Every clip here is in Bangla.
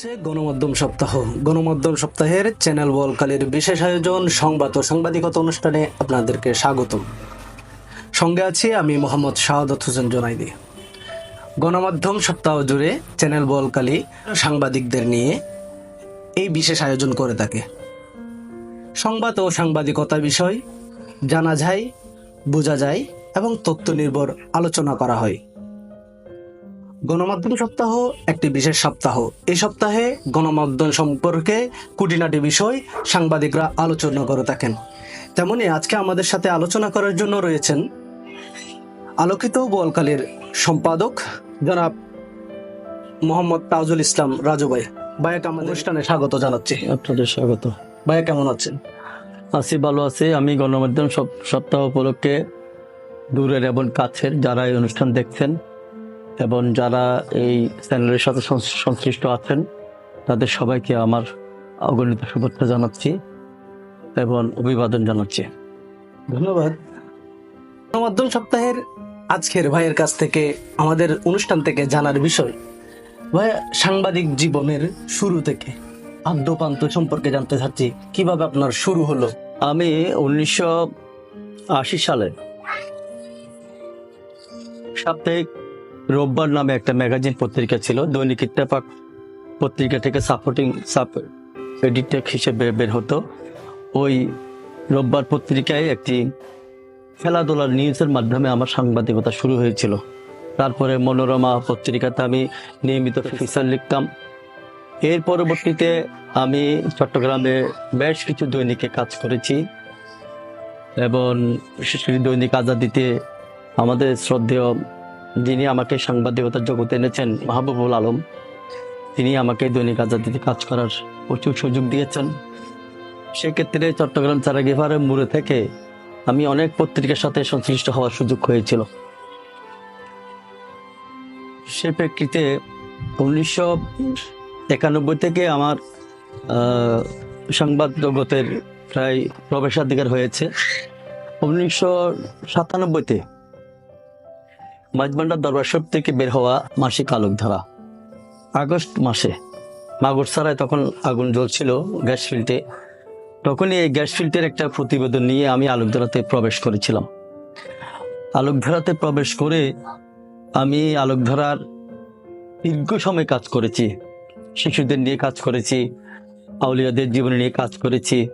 চলছে গণমাধ্যম সপ্তাহ। গণমাধ্যম সপ্তাহের চ্যানেল বলকালের বিশেষ আয়োজন, সংবাদ ও সাংবাদিকতা অনুষ্ঠানে আপনাদেরকে স্বাগতম। সঙ্গে আছি আমি মোহাম্মদ শাহাদত হোসেন জোনাইদি। গণমাধ্যম সপ্তাহ জুড়ে চ্যানেল বলকালি সাংবাদিকদের নিয়ে এই বিশেষ আয়োজন করে থাকে। সংবাদ ও সাংবাদিকতা বিষয় জানা যায়, বোঝা যায় এবং তথ্য নির্ভর আলোচনা করা হয়। গণমাধ্যম সপ্তাহ একটি বিশেষ সপ্তাহ। এই সপ্তাহে গণমাধ্যম সম্পর্কে কুটিনাটি বিষয় সাংবাদিকরা আলোচনা করে থাকেন। তেমনি আজকে আমাদের সাথে আলোচনা করার জন্য রয়েছেন আলোকিত বলকালীর সম্পাদক জনাব মোহাম্মদ তাজুল ইসলাম রাজু ভাই। ভাইয়াকে আমাদের অনুষ্ঠানে স্বাগত জানাচ্ছি। আপনাদের স্বাগত। ভাইয়া কেমন আছেন? আছি ভালো আছি। আমি গণমাধ্যম সপ্তাহ উপলক্ষে দূরের এবং কাছের যারা এই অনুষ্ঠান দেখছেন এবং যারা এই চ্যানেলের সাথে সংশ্লিষ্ট আছেন তাদের সবাইকে আমার অগণিত শুভেচ্ছা জানাচ্ছি এবং অভিবাদন জানাচ্ছি। ধন্যবাদ। গণমাধ্যম সপ্তাহের আজকের ভাইয়ের কাছ থেকে আমাদের অনুষ্ঠান থেকে জানার বিষয় ভাইয়া সাংবাদিক জীবনের শুরু থেকে আদ্যপান্ত সম্পর্কে জানতে চাচ্ছি কীভাবে আপনার শুরু হলো? আমি উনিশশো আশি সালে সাপ্তাহিক রোববার নামে একটা ম্যাগাজিন পত্রিকা ছিল, দৈনিক ইত্তেফাক পত্রিকা থেকে সাপোর্টিং সাপ এডিটর হিসেবে বের হতো। ওই রোববার পত্রিকায় একটি খেলাধুলার নিউজের মাধ্যমে আমার সাংবাদিকতা শুরু হয়েছিল। তারপরে মনোরমা পত্রিকাতে আমি নিয়মিত ফিচার লিখতাম। এর পরবর্তীতে আমি চট্টগ্রামে বেশ কিছু দৈনিকে কাজ করেছি এবং বিশেষ করে দৈনিক আজাদিতে আমাদের শ্রদ্ধেয় যিনি আমাকে সাংবাদিকতার জগতে এনেছেন মাহবুবুল আলম, তিনি আমাকে দৈনিক আজাদিতে কাজ করার প্রচুর সুযোগ দিয়েছেন। সেক্ষেত্রে চট্টগ্রাম চারাগিফারের মোড়ে থেকে আমি অনেক পত্রিকার সাথে সংশ্লিষ্ট হওয়ার সুযোগ হয়েছিল। সে প্রেক্ষিতে উনিশশো একানব্বই থেকে আমার সংবাদ জগতের প্রায় প্রবেশাধিকার হয়েছে। উনিশশো সাতানব্বইতে মাঝবান্ডার দরবার শরীফ থেকে বের হওয়া মাসিক আলোকধারা আগস্ট মাসে মাগরসারায় তখন আগুন জ্বলছিল গ্যাস ফিল্ডে তখনই এই গ্যাস ফিল্ডের একটা প্রতিবেদন নিয়ে আমি আলোকধারাতে প্রবেশ করেছিলাম। আলোকধারাতে প্রবেশ করে আমি আলোকধারার দীর্ঘ সময় কাজ করেছি। শিশুদের নিয়ে কাজ করেছি, আউলিয়াদের জীবন নিয়ে কাজ করেছি,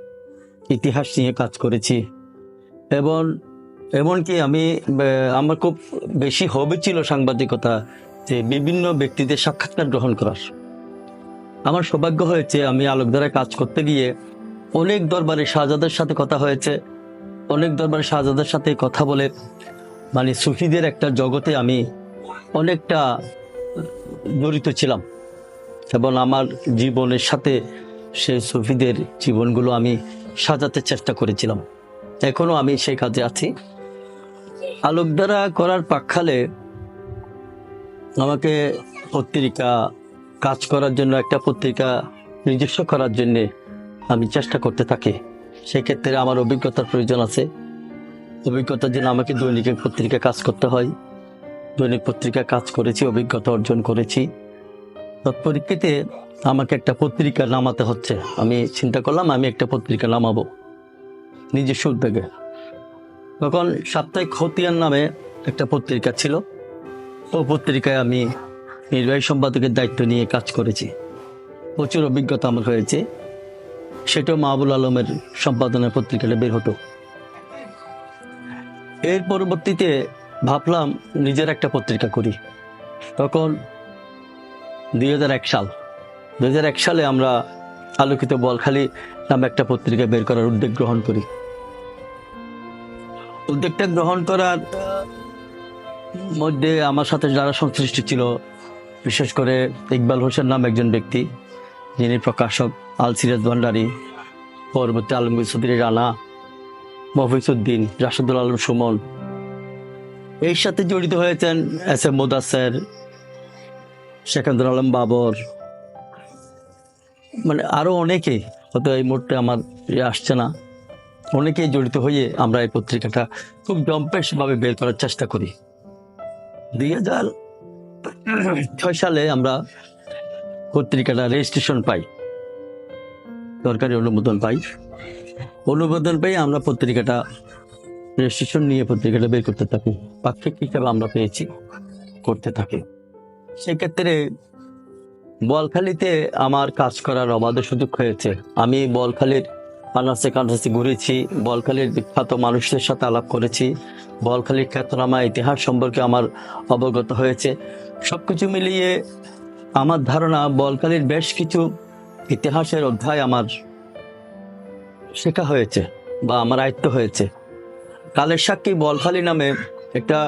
ইতিহাস নিয়ে কাজ করেছি। এবং এমনকি আমি আমার খুব বেশি হবি ছিল সাংবাদিকতা, যে বিভিন্ন ব্যক্তিদের সাক্ষাৎকার গ্রহণ করার। আমার সৌভাগ্য হয়েছে, আমি আলোকধারায় কাজ করতে গিয়ে অনেক দরবারে শাহজাদের সাথে কথা হয়েছে, অনেক দরবারে শাহজাদের সাথে কথা বলে মানে সুফিদের একটা জগতে আমি অনেকটা জড়িত ছিলাম। এবং আমার জীবনের সাথে সে সুফিদের জীবনগুলো আমি সাজাতে চেষ্টা করেছিলাম। এখনও আমি সেই কাজে আছি। আলোকধারা করার পাকখালে আমাকে পত্রিকা কাজ করার জন্য, একটা পত্রিকা নিজস্ব করার জন্যে আমি চেষ্টা করতে থাকি। সেক্ষেত্রে আমার অভিজ্ঞতার প্রয়োজন আছে। অভিজ্ঞতার জন্য আমাকে দৈনিক পত্রিকা কাজ করতে হয়। দৈনিক পত্রিকা কাজ করেছি, অভিজ্ঞতা অর্জন করেছি। তৎপরিপ্রেক্ষিতে আমাকে একটা পত্রিকা নামাতে হচ্ছে। আমি চিন্তা করলাম, আমি একটা পত্রিকা নামাবো নিজস্ব উদ্যোগে। তখন সাপ্তাহিক খতিয়ান নামে একটা পত্রিকা ছিল। ও পত্রিকায় আমি নির্বাহী সম্পাদকের দায়িত্ব নিয়ে কাজ করেছি। প্রচুর অভিজ্ঞতা আমার হয়েছে। সেটাও মাহবুল আলমের সম্পাদনার পত্রিকাটা বের হতো। এর পরবর্তীতে ভাবলাম নিজের একটা পত্রিকা করি। তখন দুই হাজার এক সাল, দুই হাজার এক সালে আমরা আলোকিত বলখালি নামে একটা পত্রিকা বের করার উদ্যোগ গ্রহণ করি। উদ্যোগটা গ্রহণ করার মধ্যে আমার সাথে যারা সংশ্লিষ্ট ছিল, বিশেষ করে ইকবাল হোসেন নাম একজন ব্যক্তি, যিনি প্রকাশক আল সিরাজ ভান্ডারি, পরবর্তী আলমগীর চৌধুরী রানা মফিজুদ্দিন রাশেদুল আলম সুমন। এর সাথে জড়িত হয়েছেন এস এম মোদাসের শেখান্দুল আলম বাবর। মানে আরও অনেকে, হয়তো এই মুহূর্তে আমার ইয়ে আসছে না। অনেকেই জড়িত হয়ে আমরা এই পত্রিকাটা খুব জম্পেশ ভাবে বের করার চেষ্টা করি। দুই হাজার ছয় সালে আমরা পত্রিকাটা রেজিস্ট্রেশন পাই। সরকারি অনুমোদন পাই। অনুমোদন পেয়ে আমরা পত্রিকাটা রেজিস্ট্রেশন নিয়ে পত্রিকাটা বের করতে থাকি। পাক্ষিক হিসাবে আমরা পেয়েছি, করতে থাকি। সেক্ষেত্রে বলখালিতে আমার কাজ করার অবাধ সুযোগ হয়েছে। আমি বলখালির আনাচে কানাচে ঘুরেছি, বলখালির বিখ্যাত মানুষদের সাথে আলাপ করেছি, বলখালির খ্যাতনামা ইতিহাস সম্পর্কে আমার অবগত হয়েছে। সব কিছু মিলিয়ে আমার ধারণা, বলখালির বেশ কিছু ইতিহাসের অধ্যায় আমার শেখা হয়েছে বা আমার আয়ত্ত হয়েছে। কালের সাক্ষী বলখালি নামে একটা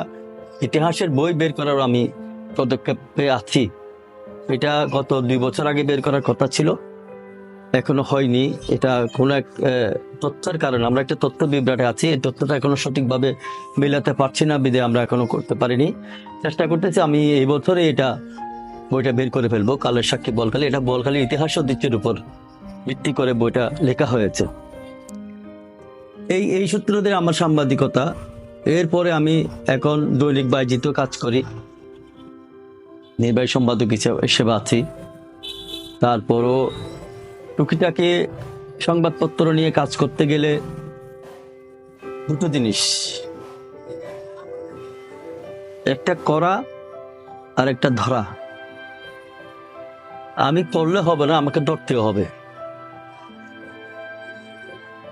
ইতিহাসের বই বের করার আমি পদক্ষেপে আছি। এটা গত দুই বছর আগে বের করার কথা ছিল। এখনও হয়নি। এটা কোনো এক তথ্যের কারণে। আমরা একটা তথ্য বিভ্রাটে আছি। এই তথ্যটা এখনও সঠিকভাবে মেলাতে পারছি না, বিদে আমরা এখনও করতে পারিনি। চেষ্টা করতেছি আমি এই বছরে এটা, বইটা বের করে ফেলব। কালের সাক্ষী বলখালি। এটা বলখালি ইতিহাস ঐতিহ্যের উপর ভিত্তি করে বইটা লেখা হয়েছে। এই এই সূত্র দিয়ে আমার সাংবাদিকতা। এরপরে আমি এখন দৈনিক বাইজিত কাজ করি। নির্বাহী সম্পাদক হিসেবে আছি। তারপরও টুকিটাকি সংবাদপত্র নিয়ে কাজ করতে গেলে দুটো জিনিস। একটা করা আর একটা ধরা। আমি করলে হবে না, আমাকে ধরতেও হবে।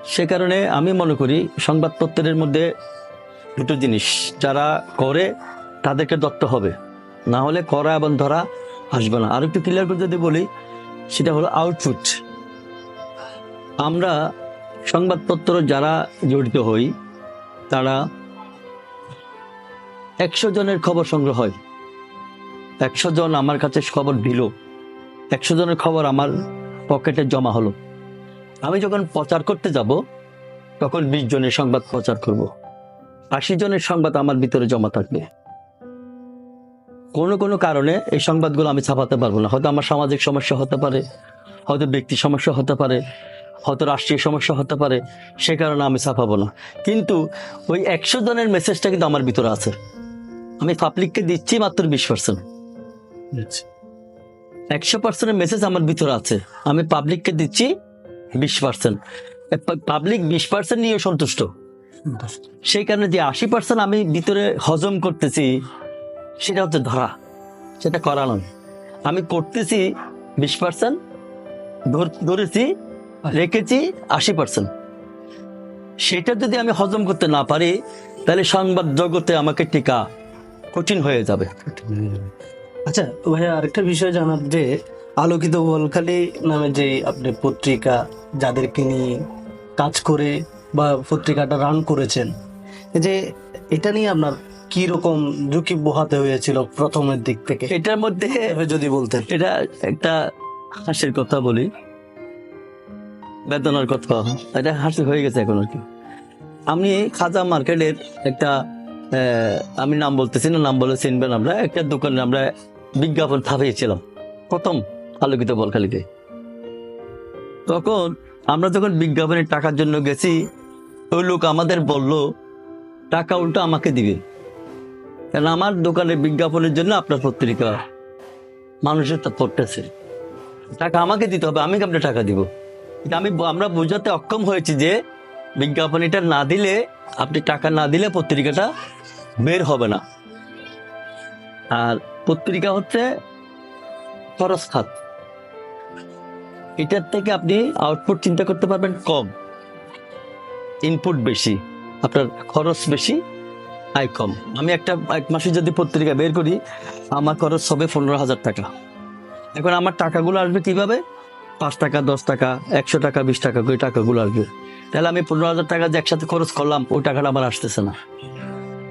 সে কারণে আমি মনে করি সংবাদপত্রের মধ্যে দুটো জিনিস, যারা করে তাদেরকে ধরতে হবে। না হলে করা এবং ধরা আসবে না। আর একটু ক্লিয়ার করে যদি বলি, সেটা হলো আউটপুট আমরা সংবাদপত্র যারা জড়িত হই, তারা একশো জনের খবর সংগ্রহ হয়। একশো জন আমার কাছে খবর দিল। একশো জনের খবর আমার পকেটে জমা হলো। আমি যখন প্রচার করতে যাব, তখন বিশ জনের সংবাদ প্রচার করব। আশি জনের সংবাদ আমার ভিতরে জমা থাকবে। কোনো কোনো কারণে এই সংবাদগুলো আমি ছাপাতে পারব না। হয়তো আমার সামাজিক সমস্যা হতে পারে, হয়তো ব্যক্তি সমস্যা হতে পারে হয়তো রাষ্ট্রীয় সমস্যা হতে পারে সে কারণে আমি ছাপাবো না। কিন্তু ওই একশো জনের মেসেজটা কিন্তু আমার ভিতরে আছে। আমি পাবলিককে দিচ্ছি মাত্র বিশ পার্সেন্ট একশো পার্সেন্টের মেসেজ আমার ভিতরে আছে। আমি পাবলিককে দিচ্ছি বিশ পার্সেন্ট পাবলিক বিশ পার্সেন্ট নিয়ে সন্তুষ্ট। সেই কারণে যে আশি পার্সেন্ট আমি ভিতরে হজম করতেছি সেটা হচ্ছে ধরা। সেটা করা নয়। আমি করতেছি বিশ পার্সেন্ট ধরেছি রেখেছি আশি পার্সেন্ট সেটা যদি আমি হজম করতে না পারি তাহলে সংবাদ জগতে আমাকে টিকা কঠিন হয়ে যাবে। আচ্ছা ভাইয়া আরেকটা বিষয় জানার যে আলোকিত বলখালি নামে যে আপনি পত্রিকা যাদেরকে নিয়ে কাজ করে বা পত্রিকাটা রান করেছেন যে এটা নিয়ে আপনার কি রকম ঝুঁকি পোহাতে হয়েছিল প্রথমের দিক থেকে? এটার মধ্যে যদি বলতেন। এটা একটা হাসির কথা বলি। বেদনার কথা। এটা হাসি হয়ে গেছে এখন আর কি। আমি খাজা মার্কেটের একটা আমি নাম বলতেছি না, নাম বলে চিনবেন আমরা। একটা দোকানে আমরা বিজ্ঞাপন ছাপিয়েছিলাম। প্রথম আলোকিত বলখালিতে। তখন আমরা যখন বিজ্ঞাপনের টাকার জন্য গেছি, ওই লোক আমাদের বলল, টাকা উল্টো আমাকে দিবে। কারণ আমার দোকানের বিজ্ঞাপনের জন্য আপনার পত্রিকা, মানুষের তা পড়তেছে। টাকা আমাকে দিতে হবে, আমি আপনার টাকা দিব? আমি আমরা বোঝাতে অক্ষম হয়েছি যে বিজ্ঞাপন এটা না দিলে, আপনি টাকা না দিলে পত্রিকাটা বের হবে না। আর পত্রিকা হচ্ছে খরচ খাত। এটার থেকে আপনি আউটপুট চিন্তা করতে পারবেন কম ইনপুট বেশি, আপনার খরচ বেশি, আয় কম। আমি একটা, এক মাসে যদি পত্রিকা বের করি, আমার খরচ হবে পনেরো হাজার টাকা। এখন আমার টাকাগুলো আসবে কীভাবে? পাঁচ টাকা, দশ টাকা, একশো টাকা, বিশ টাকা করে টাকাগুলো আসবে তাহলে আমি পনেরো হাজার টাকা যে একসাথে খরচ করলাম, ওই টাকাটা আমার আসতেছে না।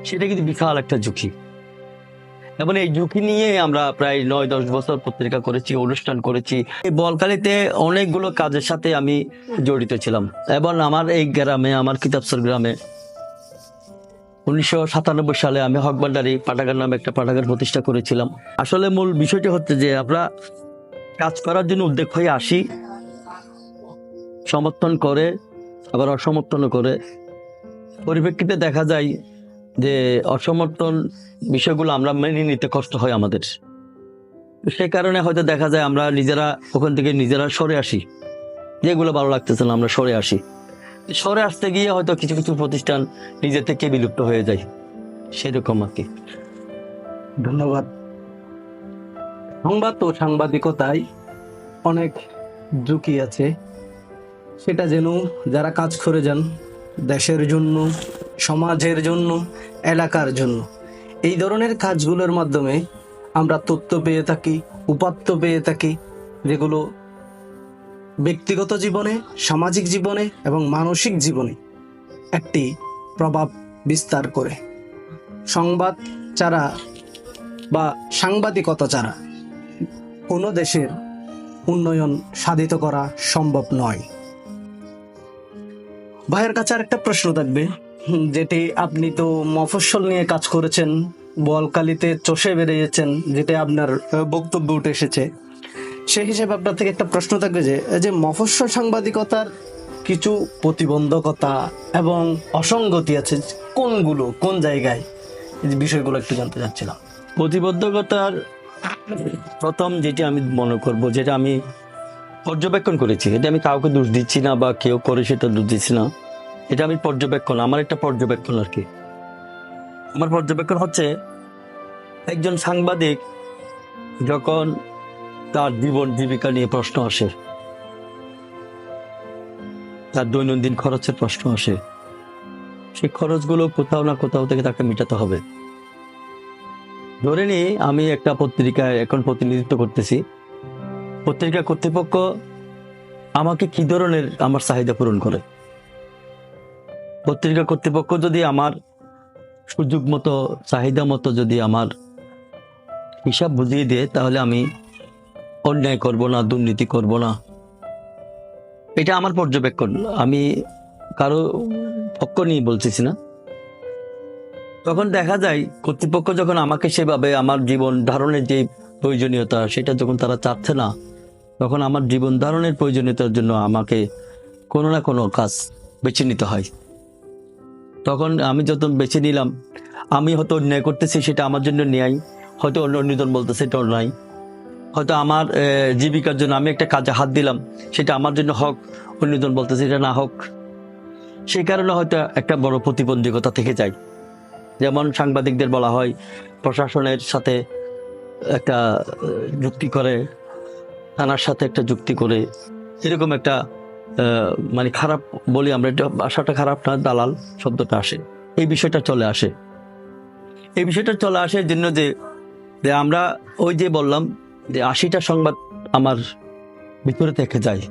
সেটা কিন্তু বিশাল একটা ঝুঁকি। এবং এই ঝুঁকি নিয়ে আমরা প্রায় নয়, দশ বছর পত্রিকা করেছি, অনুষ্ঠান করেছি। এই বলকালিতে অনেকগুলো কাজের সাথে আমি জড়িত ছিলাম। এবং আমার এই গ্রামে, আমার কিতাবসর গ্রামে উনিশশো সাতানব্বই সালে আমি হকবান্ডারি পাঠাগার নামে একটা পাঠাগার প্রতিষ্ঠা করেছিলাম। আসলে মূল বিষয়টি হচ্ছে যে আমরা কাজ করার জন্য উদ্যোগ হয়ে আসি। সমর্থন করে, আবার অসমর্থনও করে। পরিপ্রেক্ষিতে দেখা যায় যে অসমর্থন বিষয়গুলো আমরা মেনে নিতে কষ্ট হয় আমাদের। সে কারণে হয়তো দেখা যায় আমরা নিজেরা ওখান থেকে নিজেরা সরে আসি। যেগুলো ভালো লাগতেছে না, আমরা সরে আসি। সরে আসতে গিয়ে হয়তো কিছু কিছু প্রতিষ্ঠান নিজে থেকে বিলুপ্ত হয়ে যায়। সেরকম আর কি। ধন্যবাদ। সংবাদ ও সাংবাদিকতায় অনেক ঝুঁকি আছে। সেটা যেন যারা কাজ করে যান, দেশের জন্য, সমাজের জন্য, এলাকার জন্য, এই ধরনের কাজগুলোর মাধ্যমে আমরা তথ্য পেয়ে থাকি, উপাত্ত পেয়ে থাকি, যেগুলো ব্যক্তিগত জীবনে, সামাজিক জীবনে এবং মানসিক জীবনে একটি প্রভাব বিস্তার করে। সংবাদ ছাড়া বা সাংবাদিকতা ছাড়া কোনো দেশের উন্নয়ন সাধিত করা সম্ভব নয়। ভাইয়ের কাছে আরেকটা প্রশ্ন থাকবে, যেটি আপনি তো মফস্বল নিয়ে কাজ করেছেন, বলকালিতে চষে বেরিয়েছেন, যেটা আপনার বক্তব্য উঠে এসেছে। সেই হিসেবে আপনার থেকে একটা প্রশ্ন থাকবে যে যে মফস্বল সাংবাদিকতার কিছু প্রতিবন্ধকতা এবং অসঙ্গতি আছে, কোনগুলো, কোন জায়গায়? এই বিষয়গুলো একটু জানতে চাচ্ছিলাম। প্রতিবদ্ধকতার প্রথম যেটি আমি মনে করব, যেটা আমি পর্যবেক্ষণ করেছি, এটা আমি কাউকে দোষ দিচ্ছি না বা কেউ করে সেটা দোষ দিচ্ছি না, এটা আমি পর্যবেক্ষণ, আমার একটা পর্যবেক্ষণ আর কি। আমার পর্যবেক্ষণ হচ্ছে, একজন সাংবাদিক যখন তার জীবন জীবিকা নিয়ে প্রশ্ন আসে, তার দৈনন্দিন খরচের প্রশ্ন আসে সেই খরচগুলো কোথাও না কোথাও থেকে তাকে মেটাতে হবে। ধরে নি আমি একটা পত্রিকায় এখন প্রতিনিধিত্ব করতেছি। পত্রিকা কর্তৃপক্ষ আমাকে কি ধরনের আমার চাহিদা পূরণ করে? পত্রিকা কর্তৃপক্ষ যদি আমার সুযোগ মতো, চাহিদা মতো যদি আমার হিসাব বুঝিয়ে দেয়, তাহলে আমি অন্যায় করব না, দুর্নীতি করব না। এটা আমার পর্যবেক্ষণ। আমি কারও পক্ষ নিয়ে বলতেছি না। তখন দেখা যায় কর্তৃপক্ষ যখন আমাকে সেভাবে আমার জীবন ধারণের যে প্রয়োজনীয়তা সেটা যখন তারা চাচ্ছে না, তখন আমার জীবন ধারণের প্রয়োজনীয়তার জন্য আমাকে কোনো না কোনো কাজ বেছে নিতে হয়। তখন আমি যত বেছে নিলাম, আমি হয়তো অন্যায় করতেছি সেটা আমার জন্য ন্যায়, হয়তো অন্য অন্যজন বলতেছে এটা অন্যায় হয়তো আমার জীবিকার জন্য আমি একটা কাজে হাত দিলাম, সেটা আমার জন্য হক, অন্যজন বলতেছে এটা না হোক। সেই কারণে হয়তো একটা বড় প্রতিবন্ধকতা থেকে যায়। যেমন সাংবাদিকদের বলা হয়, প্রশাসনের সাথে একটা যুক্তি করে, থানার সাথে একটা যুক্তি করে। এরকম একটা মানে খারাপ বলি আমরা, এটা ভাষাটা খারাপ না, দালাল শব্দটা আসে। এই বিষয়টা চলে আসে। এই বিষয়টা চলে আসে জন্য যে যে আমরা ওই যে বললাম যে আশিটা সংবাদ আমার ভিতরে থেকে যায়।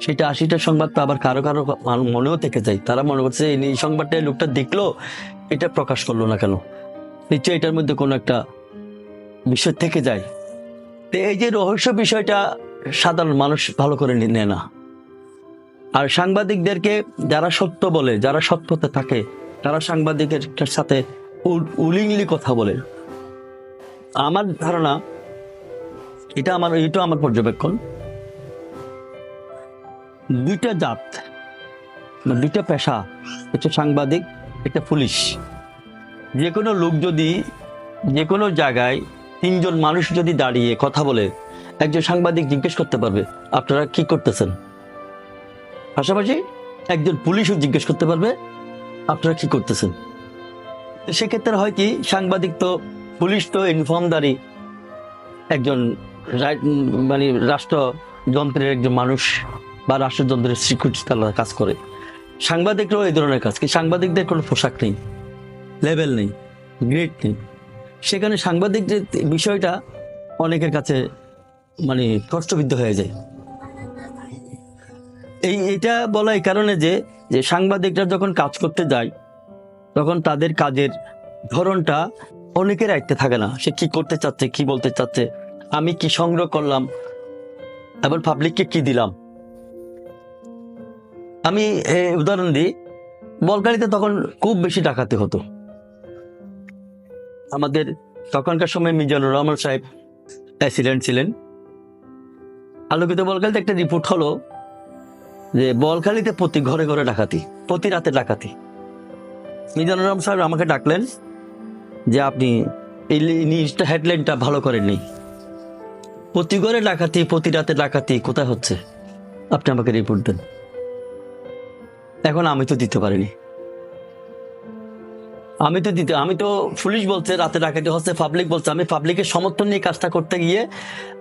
সেটা আশিটা সংবাদ তো আবার কারও কারও মনেও থেকে যায়। তারা মনে করছে, এই সংবাদটা লোকটা দেখল, এটা প্রকাশ করল না কেন? নিশ্চয়ই এটার মধ্যে কোনো একটা বিষয় থেকে যায়। তো এই যে রহস্য বিষয়টা সাধারণ মানুষ ভালো করে নেয় না। আর সাংবাদিকদেরকে যারা সত্য বলে, যারা সত্যতে থাকে, তারা সাংবাদিকের সাথে উলিংলি কথা বলে। আমার ধারণা, এটা আমার এটা আমার পর্যবেক্ষণ। দুইটা জাত। দুইটা পেশা একটা সাংবাদিক, একটা পুলিশ। যে কোনো লোক যদি যে কোনো জায়গায় তিনজন মানুষ যদি দাঁড়িয়ে কথা বলে, একজন সাংবাদিক জিজ্ঞেস করতে পারবে, আপনারা কি করতেছেন? পাশাপাশি একজন পুলিশও জিজ্ঞেস করতে পারবে, আপনারা কি করতেছেন? সেক্ষেত্রে হয় কি, সাংবাদিক তো, পুলিশ তো ইনফর্মদারি একজন মানে রাষ্ট্রযন্ত্রের একজন মানুষ। বা রাষ্ট্রযন্ত্রের সিকিউরিটি তারা কাজ করে। সাংবাদিকরাও এই ধরনের কাজ কি সাংবাদিকদের কোনো পোশাক নেই লেভেল নেই, গ্রেড নেই। সেখানে সাংবাদিকদের বিষয়টা অনেকের কাছে মানে কষ্টবিদ্ধ হয়ে যায়। এই এটা বলা এই কারণে যে যে সাংবাদিকরা যখন কাজ করতে যায়, তখন তাদের কাজের ধরনটা অনেকের আয়ত্তে থাকে না। সে কি করতে চাচ্ছে, কি বলতে চাচ্ছে, আমি কি সংগ্রহ করলাম এবার পাবলিককে কি দিলাম? আমি উদাহরণ দিই। বলকারিতে তখন খুব বেশি ডাকাতি হতো। আমাদের তখনকার সময় মিজানুর রহমান সাহেব প্রেসিডেন্ট ছিলেন। আলোকিত বলকালিতে একটা রিপোর্ট হলো যে বলখালিতে প্রতি ঘরে ঘরে ডাকাতি, প্রতি রাতে ডাকাতি। মিজানুর রহমান সাহেব আমাকে ডাকলেন যে আপনি এই নিউজটা, হেডলাইনটা ভালো করেননি। প্রতি ঘরে ডাকাতি, প্রতি রাতে ডাকাতি, কোথায় হচ্ছে? আপনি আমাকে রিপোর্ট দেন। এখন আমি তো দিতে পারিনি। আমি তো দিতে আমি তো পুলিশ বলছে রাতে ডাকাতি হচ্ছে পাবলিক বলছে। আমি পাবলিকের সমর্থন নিয়ে কাজটা করতে গিয়ে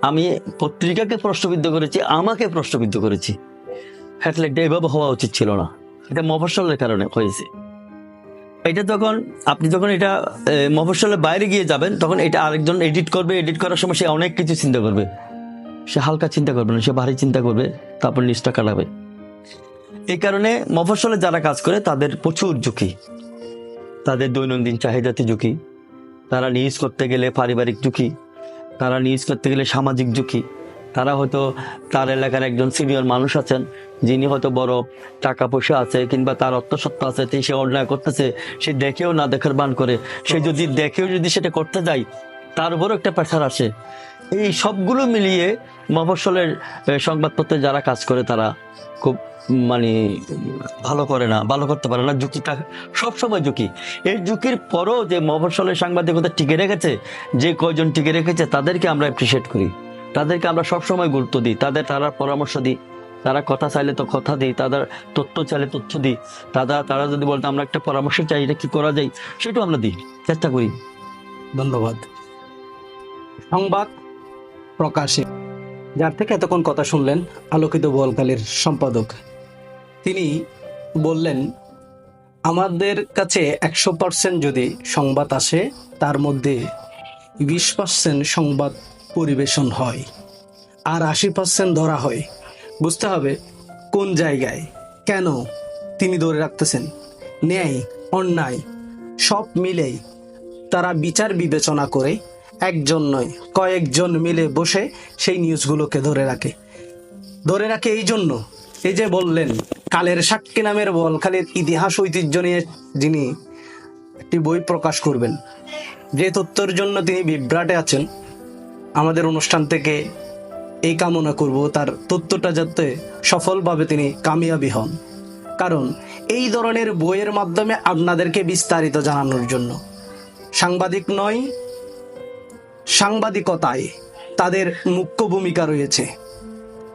আমি পত্রিকাকে প্রশ্নবিদ্ধ করেছি আমাকে প্রশ্নবিদ্ধ করেছি। হেডলাইটটা এভাবে হওয়া উচিত ছিল না। এটা মফস্বলের কারণে হয়েছে। এটা তখন আপনি যখন এটা এ, মফস্বলের বাইরে গিয়ে যাবেন তখন এটা আরেকজন এডিট করবে। এডিট করার সময় সে অনেক কিছু চিন্তা করবে। সে হালকা চিন্তা করবে না সে ভারী চিন্তা করবে তারপর নিচটা কাটাবে। এই কারণে মফস্বলে যারা কাজ করে, তাদের প্রচুর ঝুঁকি। তাদের দৈনন্দিন চাহিদাতে ঝুঁকি। তারা নিউজ করতে গেলে পারিবারিক ঝুঁকি। তারা নিউজ করতে গেলে সামাজিক ঝুঁকি। তারা হয়তো তার এলাকার একজন সিনিয়র মানুষ আছেন, যিনি হয়তো বড় টাকা পয়সা আছে কিংবা তার অর্থসত্ত্ব আছে তাই সে অন্যায় করতেছে, সে দেখেও না দেখার বান করে। সে যদি দেখেও যদি সেটা করতে যায় তার উপরও একটা প্রেশার আসে এই সবগুলো মিলিয়ে মফস্বলের এ, সংবাদপত্রে যারা কাজ করে তারা খুব মানে ভালো করে না ভালো করতে পারে না ঝুঁকিটা সবসময় ঝুঁকি। এই ঝুঁকির পরও যে মফস্বলের সাংবাদিকতা টিকে রেখেছে যে কয়জন টিকে রেখেছে তাদেরকে আমরা অ্যাপ্রিসিয়েট করি। তাদেরকে আমরা সবসময় গুরুত্ব দিই তাদের তারা পরামর্শ দিই তারা কথা চাইলে তো কথা দিই তাদের তথ্য চাইলে তথ্য দিই তারা তারা যদি বলতে আমরা একটা পরামর্শ চাই এটা কি করা যায় সেটাও আমরা দিই চেষ্টা করি। ধন্যবাদ। সংবাদ প্রকাশে। যার থেকে এতক্ষণ কথা শুনলেন আলোকিত বলকালের সম্পাদক। তিনি বললেন, আমাদের কাছে একশো পার্সেন্ট যদি সংবাদ আসে, তার মধ্যে বিশ পার্সেন্ট সংবাদ পরিবেশন হয় আর আশি পার্সেন্ট ধরা হয়। বুঝতে হবে কোন জায়গায়, কেন তিনি ধরে রাখতেছেন। ন্যায়, অন্যায়, সব মিলেই তারা বিচার বিবেচনা করে একজন নয়, কয়েকজন মিলে বসে সেই নিউজগুলোকে ধরে রাখে। ধরে রাখে এই জন্য। এই যে বললেন, কালের সাক্ষী নামের বল বলখালির ইতিহাস ঐতিহ্য নিয়ে যিনি একটি বই প্রকাশ করবেন, যে তথ্যের জন্য তিনি বিভ্রাটে আছেন, আমাদের অনুষ্ঠান থেকে এই কামনা করব, তার তথ্যটা যাতে সফলভাবে তিনি কামিয়াবি হন। কারণ এই ধরনের বইয়ের মাধ্যমে আপনাদেরকে বিস্তারিত জানানোর জন্য। সাংবাদিক নয় সাংবাদিকতায় তাদের মুখ্য ভূমিকা রয়েছে।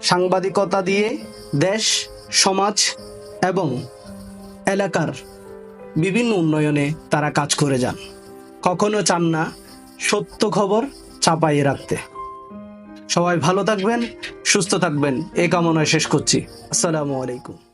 সাংবাদিকতা দিয়ে দেশ, সমাজ এবং এলাকার বিভিন্ন উন্নয়নে তারা কাজ করে যান। কখনো চান না সত্য খবর চাপাইয়ে রাখতে। সবাই ভালো থাকবেন, সুস্থ থাকবেন, এ কামনায় শেষ করছি। আসসালামু আলাইকুম।